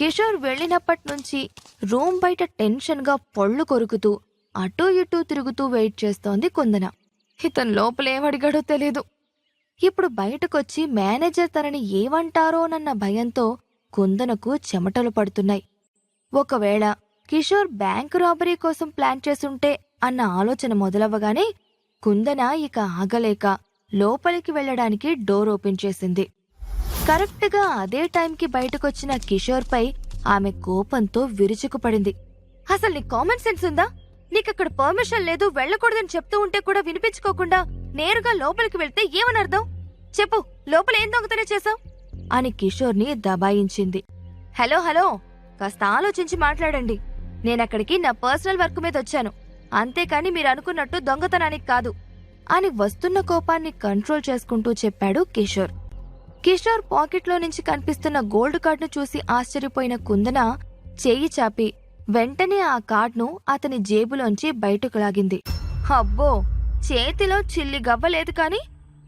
కిషోర్ వెళ్ళినప్పటి నుంచి రూమ్ బయట టెన్షన్గా పొళ్ళు కొరుకుతూ అటూ ఇటూ తిరుగుతూ వెయిట్ చేస్తోంది కుందన. ఇతను లోపలేమడిగాడో తెలీదు. ఇప్పుడు బయటకొచ్చి మేనేజర్ తనని ఏమంటారోనన్న భయంతో కుందనకు చెమటలు పడుతున్నాయి. ఒకవేళ కిషోర్ బ్యాంకు రాబరీ కోసం ప్లాన్ చేసుంటే అన్న ఆలోచన మొదలవ్వగానే కుందన ఇక ఆగలేక లోపలికి వెళ్ళడానికి డోర్ ఓపెన్ చేసింది. కరెక్ట్గా అదే టైంకి బయటకొచ్చిన కిషోర్పై ఆమె కోపంతో విరుచుకుపడింది. అసలు నీ కామన్ సెన్స్ ఉందా? నీకక్కడ పర్మిషన్ లేదు వెళ్ళకూడదని చెప్తూ ఉంటే కూడా వినిపించుకోకుండా నేరుగా లోపలికి వెళ్తే ఏమని అర్థం చెప్పు లోపల ఏం దొంగతనం చేశావు? అని కిషోర్ని దబాయించింది. హలో హలో కాస్త ఆలోచించి మాట్లాడండి. నేనక్కడికి నా పర్సనల్ వర్క్ మీద వచ్చాను. అంతేకాని మీరు అనుకున్నట్టు దొంగతనానికి కాదు అని వస్తున్న కోపాన్ని కంట్రోల్ చేసుకుంటూ చెప్పాడు కిషోర్. కిషోర్ పాకెట్లో నుంచి కనిపిస్తున్న గోల్డ్ కార్డును చూసి ఆశ్చర్యపోయిన కుందన చేయి చాపి వెంటనే ఆ కార్డును అతని జేబులోంచి బయటకు లాగింది. అబ్బో! చేతిలో చిల్లి గవ్వలేదు కానీ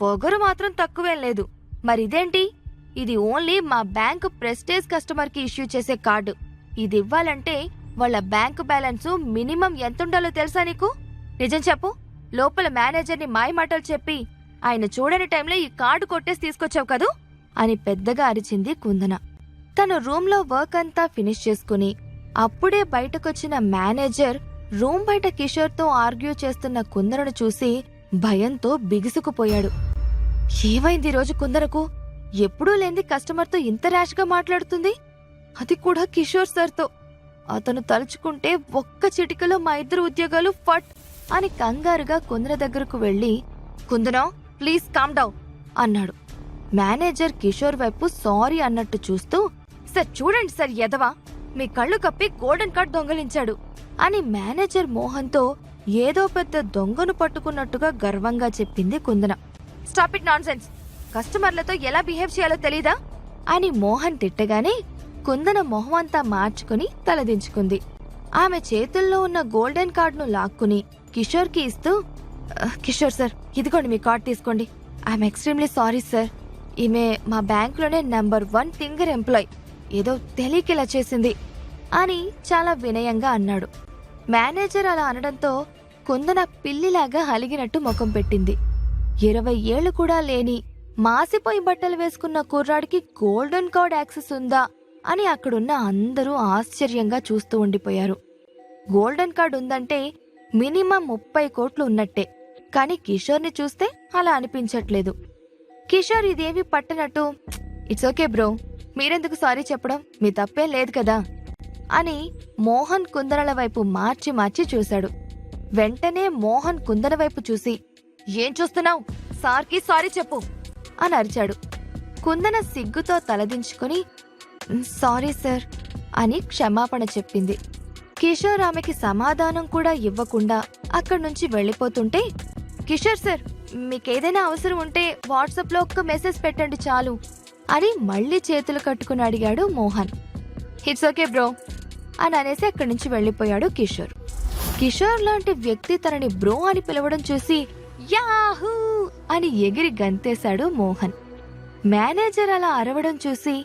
పొగరు మాత్రం తక్కువేం లేదు. మరిదేంటి? ఇది ఓన్లీ మా బ్యాంకు ప్రెస్టేజ్ కస్టమర్కి ఇష్యూ చేసే కార్డు. ఇది ఇవ్వాలంటే వాళ్ళ బ్యాంకు బ్యాలెన్స్ మినిమం ఎంతుండాలో తెలుసా నీకు? నిజం చెప్పు. లోపల మేనేజర్ని మాయమాటలు చెప్పి ఆయన చూడని టైంలో ఈ కార్డు కొట్టేసి తీసుకొచ్చావు కదూ? అని పెద్దగా అరిచింది కుందన. తను రూమ్లో వర్క్ అంతా ఫినిష్ చేసుకుని అప్పుడే బయటకొచ్చిన మేనేజర్ రూమ్ బయట కిషోర్తో ఆర్గ్యూ చేస్తున్న కుందరను చూసి భయంతో బిగుసుకుపోయాడు. ఏమైంది రోజు కుందరకు ఎప్పుడూ లేని కస్టమర్తో ఇంత ర్యాష్గా మాట్లాడుతుంది? అది కూడా కిషోర్ సార్తో. అతను తలుచుకుంటే ఒక్క చిటికలో మా ఇద్దరు ఉద్యోగాలు ఫట్ అని కంగారుగా కుందర దగ్గరకు వెళ్ళి కుందన ప్లీజ్ కామ్ డౌన్ అన్నాడు. మేనేజర్ కిషోర్ వైపు సారీ అన్నట్టు చూస్తూ సార్ చూడండి సార్ ఎదవా మీ కళ్ళు కప్పి గోల్డెన్ కార్డ్ దొంగలించాడు అని మేనేజర్ మోహన్తో ఏదో పెద్ద దొంగను పట్టుకున్నట్టుగా గర్వంగా చెప్పింది కుందన. స్టాప్ ఇట్ నాన్ కస్టమర్లతో ఎలా బిహేవ్ చేయాలో తెలీదా? అని మోహన్ తిట్టగానే కుందన మొహం అంతా మార్చుకుని తలదించుకుంది. ఆమె చేతుల్లో ఉన్న గోల్డెన్ కార్డును లాక్కుని కిషోర్కి ఇస్తూ కిషోర్ సార్ ఇదిగోండి మీ కార్డ్ తీసుకోండి. I'm extremely sorry sir. ఈమె మా బ్యాంకులోనే నంబర్ వన్ ఫింగర్ ఎంప్లాయ్. ఏదో తెలియకిలా చేసింది అని చాలా వినయంగా అన్నాడు. మేనేజర్ అలా అనడంతో కొందన పిల్లిలాగా అలిగినట్టు ముఖం పెట్టింది. ఇరవై ఏళ్ళు కూడా లేని మాసిపోయి బట్టలు వేసుకున్న కుర్రాడికి గోల్డెన్ కార్డ్ యాక్సెస్ ఉందా అని అక్కడున్న అందరూ ఆశ్చర్యంగా చూస్తూ ఉండిపోయారు. గోల్డెన్ కార్డ్ ఉందంటే మినిమం ముప్పై కోట్లు ఉన్నట్టే కానీ కిషోర్ని చూస్తే అలా అనిపించట్లేదు. కిషోర్ ఇదేవి పట్టనట్టు ఇట్స్ ఓకే బ్రో మీరెందుకు సారీ చెప్పడం? మీ తప్పేం లేదు కదా? అని మోహన్ కుందనల వైపు మార్చి మార్చి చూశాడు. వెంటనే మోహన్ కుందన వైపు చూసి ఏం చూస్తున్నావు? సార్కి సారీ చెప్పు అని అరిచాడు. కుందన సిగ్గుతో తలదించుకుని సారీ సార్ అని క్షమాపణ చెప్పింది. కిషోర్ ఆమెకి సమాధానం కూడా ఇవ్వకుండా అక్కడి నుంచి వెళ్ళిపోతుంటే కిషోర్ సార్ మీకేదైనా అవసరం ఉంటే వాట్సాప్లో ఒక్క మెసేజ్ పెట్టండి చాలు అని మళ్ళీ చేతులు కట్టుకుని అడిగాడు మోహన్. ఇట్స్ ఓకే బ్రో అని అనేసి అక్కడి నుంచి వెళ్ళిపోయాడు కిషోర్. కిషోర్ లాంటి వ్యక్తి తనని బ్రో అని పిలవడం చూసి యాహూ అని ఎగిరి గంతేశాడు మోహన్. మేనేజర్ అలా అరవడం చూసి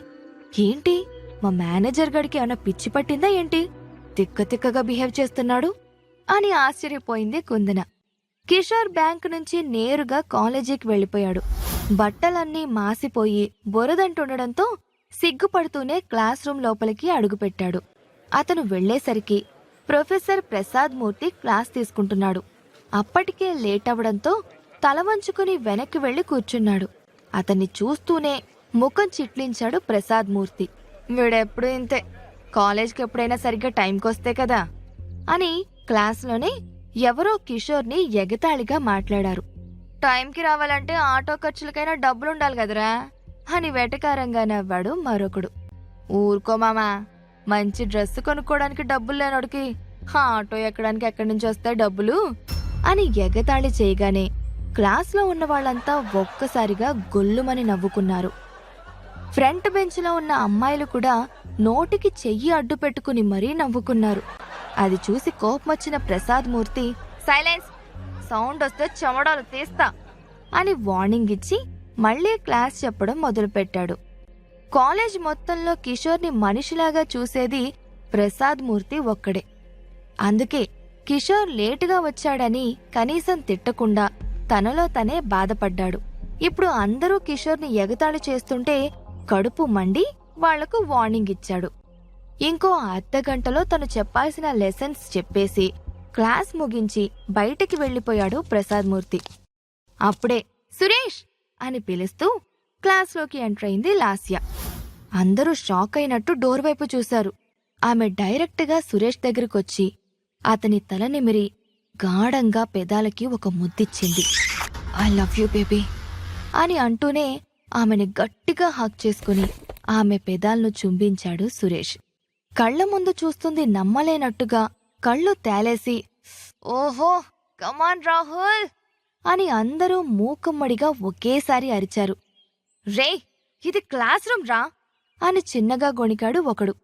ఏంటి? మా మేనేజర్ గడికి ఏమైనా పిచ్చి పట్టిందా ఏంటి? తిక్క తిక్కగా బిహేవ్ చేస్తున్నాడు? అని ఆశ్చర్యపోయింది కుందన. కిషోర్ బ్యాంక్ నుంచి నేరుగా కాలేజీకి వెళ్ళిపోయాడు. బట్టలన్నీ మాసిపోయి బొరదంటుండడంతో సిగ్గుపడుతూనే క్లాస్ రూమ్ లోపలికి అడుగుపెట్టాడు. అతను వెళ్ళేసరికి ప్రొఫెసర్ ప్రసాద్ మూర్తి క్లాస్ తీసుకుంటున్నాడు. అప్పటికే లేట్ అవడంతో తల వంచుకుని వెనక్కి వెళ్ళి కూర్చున్నాడు. అతన్ని చూస్తూనే ముఖం చిట్లించాడు ప్రసాద్ మూర్తి. వీడెప్పుడు ఇంతే? కాలేజ్కి ఎప్పుడైనా సరిగ్గా టైంకొస్తే కదా? అని క్లాస్లోనే ఎవరో కిషోర్ని ఎగతాళిగా మాట్లాడారు. టైంకి రావాలంటే ఆటో ఖర్చులకైనా డబ్బులుండాలి కదరా అని వెటకారంగా నవ్వాడు మరొకడు. ఊరుకో మామా మంచి డ్రెస్ కొనుక్కోవడానికి డబ్బులు లేనోడికి ఆటో ఎక్కడానికి ఎక్కడి నుంచి వస్తాయి డబ్బులు? అని ఎగతాళి చేయగానే క్లాస్లో ఉన్న వాళ్ళంతా ఒక్కసారిగా గొల్లుమని నవ్వుకున్నారు. ఫ్రంట్ బెంచ్లో ఉన్న అమ్మాయిలు కూడా నోటికి చెయ్యి అడ్డు పెట్టుకుని మరీ నవ్వుకున్నారు. అది చూసి కోపమొచ్చిన ప్రసాద్ మూర్తి సైలెన్స్ సౌండ్ వస్తే చెమడాలు తీస్తా అని వార్నింగ్ ఇచ్చి మళ్ళీ క్లాస్ చెప్పడం మొదలుపెట్టాడు. కాలేజ్ మొత్తంలో కిషోర్ని మనిషిలాగా చూసేది ప్రసాద్ మూర్తి ఒక్కడే. అందుకే కిషోర్ లేటుగా వచ్చాడని కనీసం తిట్టకుండా తనలో తనే బాధపడ్డాడు. ఇప్పుడు అందరూ కిషోర్ని ఎగతాళి చేస్తుంటే కడుపు మండి వాళ్ళకు వార్నింగ్ ఇచ్చాడు. ఇంకో అర్ధ గంటలో తను చెప్పాల్సిన లెసన్స్ చెప్పేసి క్లాస్ ముగించి బయటికి వెళ్ళిపోయాడు ప్రసాద్ మూర్తి. అప్పుడే సురేష్! అని పిలుస్తూ క్లాస్లోకి ఎంటర్ అయింది లాస్య. అందరూ షాక్ అయినట్టు డోర్ వైపు చూశారు. ఆమె డైరెక్ట్గా సురేష్ దగ్గరికొచ్చి అతని తల నిమిరి గాఢంగా పెదాలకి ఒక ముద్దిచ్చింది. I love you baby! అని అంటూనే ఆమెని గట్టిగా హక్ చేసుకుని ఆమె పెదాలను చుంబించాడు సురేష్. కళ్ళ ముందు చూస్తుంది నమ్మలేనట్టుగా కళ్ళు తేలేసి ఓహో కమాన్ రాహుల్! అని అందరూ మూకమ్మడిగా ఒకేసారి అరిచారు. రే ఇది క్లాస్ రూమ్ రా! అని చిన్నగా గొణికాడు ఒకడు.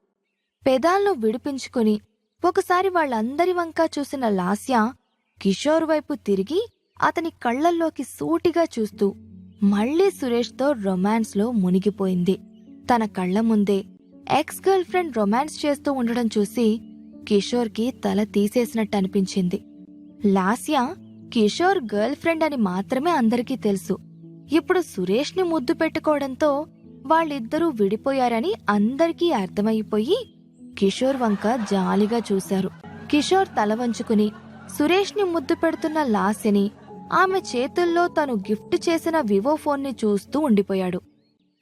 పెదాలను విడిపించుకుని ఒకసారి వాళ్ళందరి వంకా చూసిన లాస్య కిషోర్ వైపు తిరిగి అతని కళ్ళల్లోకి సూటిగా చూస్తూ మళ్ళీ సురేష్తో రొమాన్స్లో మునిగిపోయింది. తన కళ్ళ ముందే ఎక్స్ గర్ల్ ఫ్రెండ్ రొమాన్స్ చేస్తూ ఉండడం చూసి కిషోర్కి తల తీసేసినట్టు అనిపించింది. లాస్య కిషోర్ గర్ల్ ఫ్రెండ్ అని మాత్రమే అందరికీ తెలుసు. ఇప్పుడు సురేష్ని ముద్దు పెట్టుకోవడంతో వాళ్ళిద్దరూ విడిపోయారని అందరికీ అర్థమైపోయి కిషోర్ వంక జాలిగా చూశారు. కిషోర్ తల వంచుకుని సురేష్ని ముద్దు పెడుతున్న లాస్యని ఆమె చేతుల్లో తను గిఫ్ట్ చేసిన వివో ఫోన్ని చూస్తూ ఉండిపోయాడు.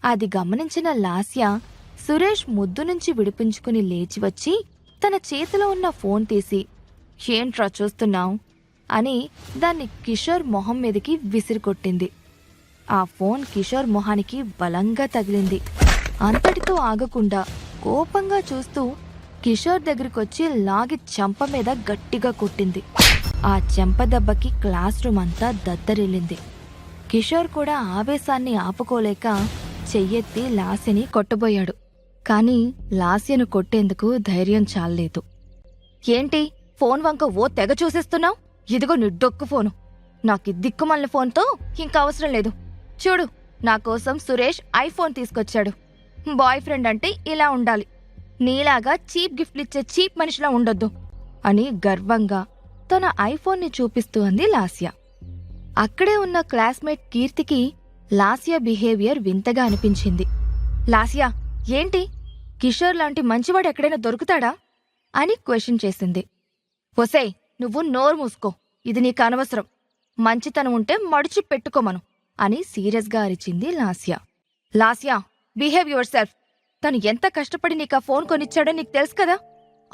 అది గమనించిన లాస్య సురేష్ ముద్దు నుంచి విడిపించుకుని లేచి వచ్చి తన చేతిలో ఉన్న ఫోన్ తీసి ఏంట్రా చూస్తున్నావు? అని దాన్ని కిషోర్ మొహం మీదకి విసిరికొట్టింది. ఆ ఫోన్ కిషోర్ మొహానికి బలంగా తగిలింది. అంతటితో ఆగకుండా కోపంగా చూస్తూ కిషోర్ దగ్గరికొచ్చి లాగి చెంప మీద గట్టిగా కొట్టింది. ఆ చెంప దెబ్బకి క్లాస్ రూమ్ అంతా దద్దరిల్లింది. కిషోర్ కూడా ఆవేశాన్ని ఆపుకోలేక చెయ్యెత్తి లాసిని కొట్టబోయాడు. కాని లాస్యను కొట్టేందుకు ధైర్యం చాలలేదు. ఏంటి? ఫోన్ వంక ఓ తెగ చూసేస్తున్నావు? ఇదిగో నిడ్డొక్కు ఫోను. నాకు దిక్కుమల్ని ఫోన్తో ఇంక అవసరం లేదు. చూడు నా కోసం సురేష్ ఐఫోన్ తీసుకొచ్చాడు. బాయ్ ఫ్రెండ్ అంటే ఇలా ఉండాలి. నీలాగా చీప్ గిఫ్ట్లు ఇచ్చే చీప్ మనిషిలా ఉండొద్దు అని గర్వంగా తన ఐఫోన్ని చూపిస్తూ అంది లాస్య. అక్కడే ఉన్న క్లాస్మేట్ కీర్తికి లాస్య బిహేవియర్ వింతగా అనిపించింది. లాస్య ఏంటి? కిషోర్ లాంటి మంచివాడు ఎక్కడైనా దొరుకుతాడా? అని క్వశ్చన్ చేసింది. ఒసేయ్ నువ్వు నోరు మూసుకో. ఇది నీకు అనవసరం. మంచితనం ఉంటే మడిచి పెట్టుకోమను అని సీరియస్గా అరిచింది లాస్యా. Lasya behave yourself. తను ఎంత కష్టపడి నీకు ఆ ఫోన్ కొనిచ్చాడో నీకు తెలుసు కదా?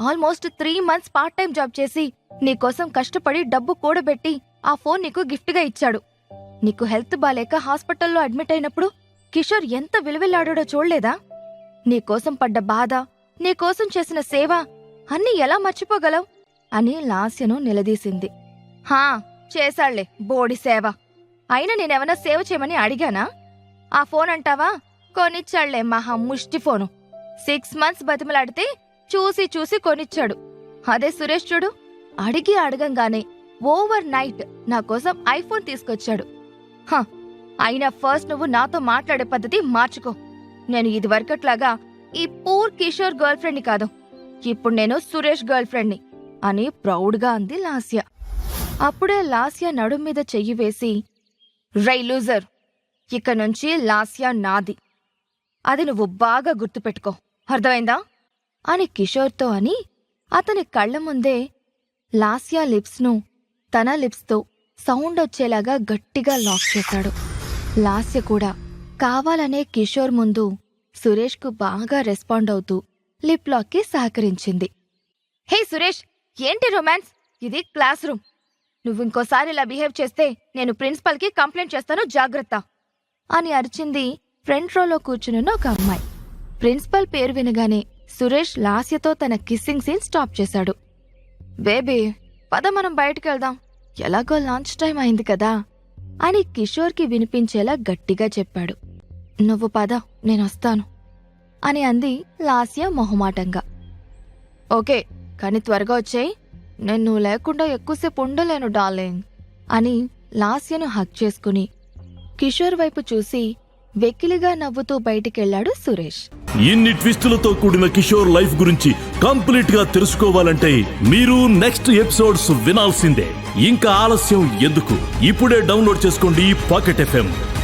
Almost three months part time job చేసి నీకోసం కష్టపడి డబ్బు కూడబెట్టి ఆ ఫోన్ నీకు గిఫ్ట్గా ఇచ్చాడు. నీకు హెల్త్ బాలేక హాస్పిటల్లో అడ్మిట్ అయినప్పుడు కిషోర్ ఎంత విలువెల్లాడాడో చూడలేదా? నీకోసం పడ్డ బాధ నీకోసం చేసిన సేవ అన్నీ ఎలా మర్చిపోగలవు? అని లాస్యను నిలదీసింది. హా చేశాళ్ళే బోడి సేవ. అయినా నేనెవనా సేవ చేయమని అడిగానా? ఆ ఫోన్ అంటావా? కొనిచ్చాళ్ళే మహా ముష్టి ఫోను. సిక్స్ మంత్స్ బతిమలాడితే చూసి చూసి కొనిచ్చాడు. అదే సురేష్ చూడు అడిగి అడగంగానే ఓవర్ నైట్ నా కోసం ఐఫోన్ తీసుకొచ్చాడు. హ అయినా ఫస్ట్ నువ్వు నాతో మాట్లాడే పద్ధతి మార్చుకో. నేను ఇది వరకట్లాగా ఈ పూర్ కిషోర్ గర్ల్ ఫ్రెండ్ని కాదు ఇప్పుడు నేను సురేష్ గర్ల్ ఫ్రెండ్ని అని ప్రౌడ్గా అంది లాస్య. అప్పుడే లాస్య నడుం మీద చెయ్యి వేసి రై లూజర్ ఇక నుంచి లాస్య నాది. అది నువ్వు బాగా గుర్తుపెట్టుకో. అర్థమైందా? అని కిషోర్తో అని అతని కళ్ళ ముందే లాస్యా లిప్స్ను తన లిప్స్తో సౌండ్ వచ్చేలాగా గట్టిగా లాక్ చేశాడు. లాస్య కూడా కావాలనే కిషోర్ ముందు సురేష్కు బాగా రెస్పాండ్ అవుతూ లిప్ లాక్కి సహకరించింది. హే సురేష్ ఏంటి రొమాన్స్? ఇది క్లాస్ రూమ్. నువ్వు ఇంకోసారి ఇలా బిహేవ్ చేస్తే నేను ప్రిన్సిపల్కి కంప్లైంట్ చేస్తాను జాగ్రత్త అని అరిచింది ఫ్రంట్ రోలో కూర్చునున్న ఒక అమ్మాయి. ప్రిన్సిపల్ పేరు వినగానే సురేష్ లాస్యతో తన కిస్సింగ్ సీన్ స్టాప్ చేశాడు. బేబీ పద మనం బయటికి వెళ్దాం ఎలాగో లంచ్ టైం అయింది కదా అని కిషోర్కి వినిపించేలా గట్టిగా చెప్పాడు. నువ్వు పద నేనొస్తాను అని అంది లాస్య మొహమాటంగా. ఓకే కానీ త్వరగా వచ్చేయి. నేను నువ్వు లేకుండా ఎక్కువసేపు ఉండలేను డార్లింగ్ అని లాస్యను హక్ చేసుకుని కిషోర్ వైపు చూసి వెకిలిగా నవ్వుతూ బయటికెళ్ళాడు సురేష్. ఇన్ని ట్విస్టులతో కూడిన కిషోర్ లైఫ్ గురించి కంప్లీట్గా తెలుసుకోవాలంటే మీరు నెక్స్ట్ ఎపిసోడ్స్ వినాల్సిందే. ఇంకా ఆలస్యం ఎందుకు? ఇప్పుడే డౌన్లోడ్ చేసుకోండి పాకెట్ ఎఫ్ఎం.